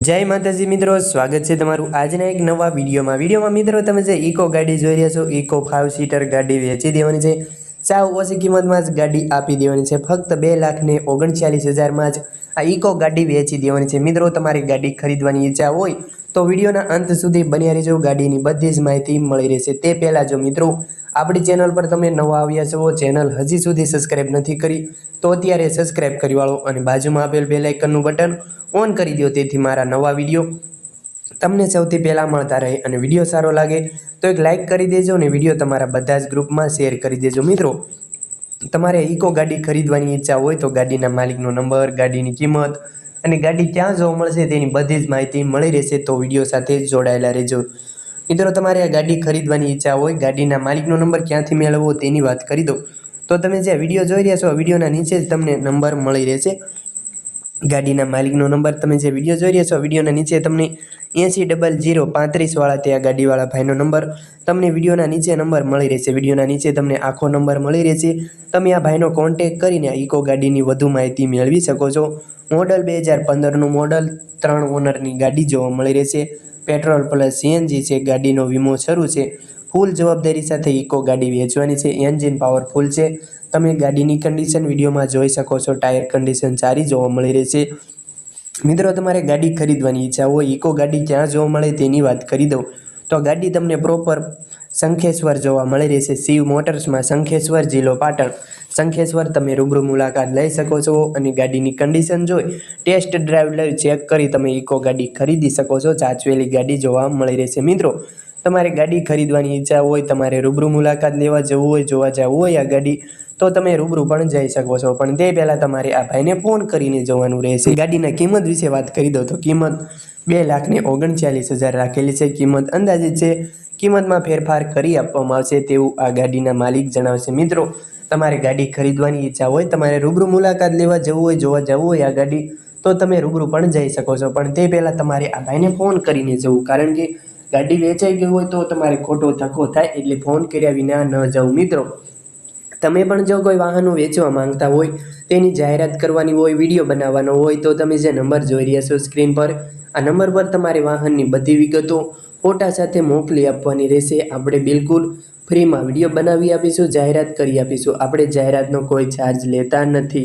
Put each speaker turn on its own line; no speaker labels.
જય માતાજી મિત્રો, સ્વાગત છે તમારું આજના એક નવા વિડીયોમાં. વિડીયોમાં મિત્રો, તમે જે ઇકો ગાડી જોઈ રહ્યા છો, ઇકો ફાઇવ સીટર ગાડી વેચી દેવાની છે. સાવ ઓછી કિંમતમાં જ ગાડી આપી દેવાની છે. ફક્ત બે લાખ ને ઓગણચાલીસ હજારમાં જ આ ઇકો ગાડી વેચી દેવાની છે. મિત્રો, તમારી ગાડી ખરીદવાની ઈચ્છા હોય તો વિડીયોના અંત સુધી બન્યા રહેજો. ગાડીની બધી જ માહિતી મળી રહેશે. તે પહેલાં જો મિત્રો, આપણી ચેનલ પર તમે નવા આવ્યા છો ચેનલ હજી સુધી સબસ્ક્રાઈબ નથી કરી તો અત્યારે સબસ્ક્રાઇબ કરી વાળો અને બાજુમાં આપેલ બે લાઇકનનું બટન ઓન કરી દો તેથી મારા નવા વીડિયો તમને સૌથી પહેલાં મળતા રહે અને વીડિયો સારો લાગે તો એક લાઇક કરી દેજો અને વીડિયો તમારા બધા જ ગ્રુપમાં શેર કરી દેજો. મિત્રો, તમારે ઇકો ગાડી ખરીદવાની ઈચ્છા હોય તો ગાડીના માલિકનો નંબર ગાડીની કિંમત અને ગાડી ક્યાં જોવા મળશે તેની બધી જ માહિતી મળી રહેશે, તો વીડિયો સાથે જોડાયેલા રહેજો. મિત્રો, તમારે આ ગાડી ખરીદવાની ઈચ્છા હોય, ગાડીના માલિકનો નંબર ક્યાંથી મેળવવો તેની વાત કરી દો તો તમે જે વીડિયો જોઈ રહ્યા છો વિડીયોના નીચે જ તમને નંબર મળી રહેશે. ગાડીના માલિકનો નંબર તમે જે વીડિયો જોઈ રહ્યા છો વિડીયોના નીચે તમને એંસી ડબલ જીરો પાંત્રીસવાળા તે આ ગાડીવાળા ભાઈનો નંબર તમને વિડીયોના નીચે નંબર મળી રહેશે. વિડીયોના નીચે તમને આખો નંબર મળી રહેશે. તમે આ ભાઈનો કોન્ટેક કરીને ઇકો ગાડીની વધુ માહિતી મેળવી શકો છો. મોડલ બે હજાર પંદરનું મોડલ, ત્રણ ઓનરની ગાડી જોવા મળી રહેશે. પેટ્રોલ પ્લસ સીએનજી છે, ગાડીનો વીમો શરૂ છે. ફૂલ જવાબદારી સાથે ઇકો ગાડી વેચવાની છે. એન્જિન પાવરફુલ છે. તમે ગાડીની કન્ડિશન વિડીયોમાં જોઈ શકો છો. ટાયર કન્ડિશન સારી જોવા મળી રહેશે મિત્રો, તમારે ગાડી ખરીદવાની ઈચ્છા હોય, ઇકો ગાડી ક્યાં જોવા મળે તેની વાત કરી દઉં. તો ગાડી તમને પ્રોપર શંખેશ્વર જોવા મળી રહેશે શિવ મોટર્સમાં શંખેશ્વર જિલ્લો પાટણ. શંખેશ્વર તમે રૂબરૂ મુલાકાત લઈ શકો છો અને ગાડીની કન્ડિશન જોઈ ટેસ્ટ ડ્રાઈવ લઈ ચેક કરી તમે ઇકો ગાડી ખરીદી શકો છો. ચાચવેલી ગાડી જોવા મળી રહેશે મિત્રો તમારે ગાડી ખરીદવાની ઈચ્છા હોય, તમારે રૂબરૂ મુલાકાત લેવા જવું હોય, જોવા જવું હોય આ ગાડી, તો તમે રૂબરૂ પણ જઈ શકો છો. પણ તે પહેલાં તમારે આ ભાઈને ફોન કરીને જવાનું રહેશે. ગાડીના કિંમત વિશે વાત કરી દો તો કિંમત બે લાખને ઓગણચાલીસ હજાર રાખેલી છે. કિંમત અંદાજિત છે, કિંમતમાં ફેરફાર કરી આપવામાં આવશે તેવું આ ગાડીના માલિક જણાવશે. મિત્રો, તમારે ગાડી ખરીદવાની ઈચ્છા હોય, તમારે રૂબરૂ મુલાકાત લેવા જવું હોય, જોવા જવું હોય આ ગાડી, તો તમે રૂબરૂ પણ જઈ શકો છો. પણ તે પહેલાં તમારે આ ભાઈને ફોન કરીને જવું. કારણ કે ગાડી વેચાઈ ગઈ હોય તો તમારે ખોટો ધક્કો થાય એટલે ફોન કર્યા વિના ન જવું મિત્રો, તમે પણ જો કોઈ વાહનો વેચવા માંગતા હોય, તેની જાહેરાત કરવાની હોય, વીડિયો બનાવવાનો હોય, તો તમે જે નંબર જોઈ રહ્યા છો સ્ક્રીન પર, આ નંબર પર તમારે વાહનની બધી વિગતો ફોટા સાથે મોકલી આપવાની રહેશે. આપણે બિલકુલ ફ્રીમાં વીડિયો બનાવી આપીશું, જાહેરાત કરી આપીશું. આપણે જાહેરાતનો કોઈ ચાર્જ લેતા નથી.